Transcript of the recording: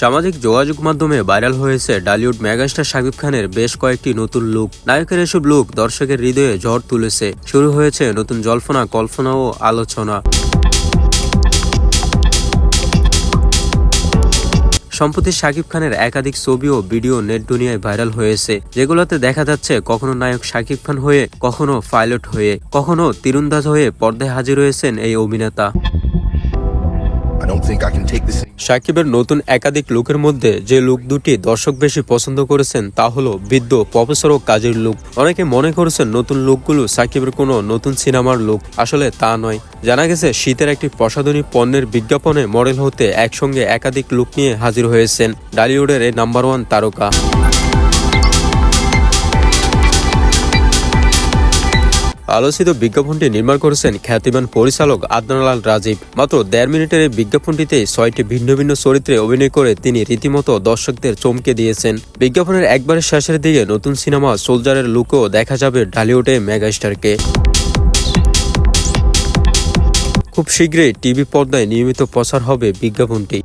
সামাজিক যোগাযোগ মাধ্যমে ভাইরাল হয়েছে ডালিউড মেগাস্টার শাকিব খানের বেশ কয়েকটি নতুন লুক নায়কের এসব লুক দর্শকের হৃদয়ে ঝড় তুলেছে। শুরু হয়েছে নতুন জল্পনা, কল্পনা ও আলোচনা। সম্প্রতি শাকিব খানের একাধিক ছবি ও ভিডিও নেট দুনিয়ায় ভাইরাল হয়েছে, যেগুলোতে দেখা যাচ্ছে কখনো নায়ক শাকিব খান হয়ে, কখনো পাইলট হয়ে, কখনো তীরন্দাজ হয়ে পর্দায় হাজির হয়েছেন এই অভিনেতা। I don't think I can take this. সাকিবের নতুন একাধিক লুকের মধ্যে যে লুক দুটি দর্শক বেশি পছন্দ করেছেন তা হলো বিদ্য প্রফেসর ও কাজের লুক। অনেকে মনে করেছেন নতুন লুকগুলো সাকিবের কোনো নতুন সিনেমার লুক। আসলে তা নয়। জানা গেছে, শীতের একটি প্রসাধনী পণ্যের বিজ্ঞাপনে মডেল হতে একসঙ্গে একাধিক লুক নিয়ে হাজির হয়েছেন ডালিউডের এই নাম্বার ওয়ান তারকা। আলোচিত বিজ্ঞাপনটি নির্মাণ করেছেন খ্যাতিমান পরিচালক আদনালাল রাজীব। মাত্র দেড় মিনিটের এই বিজ্ঞাপনটিতে ছয়টি ভিন্ন ভিন্ন চরিত্রে অভিনয় করে তিনি রীতিমতো দর্শকদের চমকে দিয়েছেন। বিজ্ঞাপনের একবারে শেষের দিকে নতুন সিনেমা সোলজারের লুকও দেখা যাবে ঢালিউডে মেগাস্টারকে। খুব শীঘ্রই টিভি পর্দায় নিয়মিত প্রচার হবে বিজ্ঞাপনটি।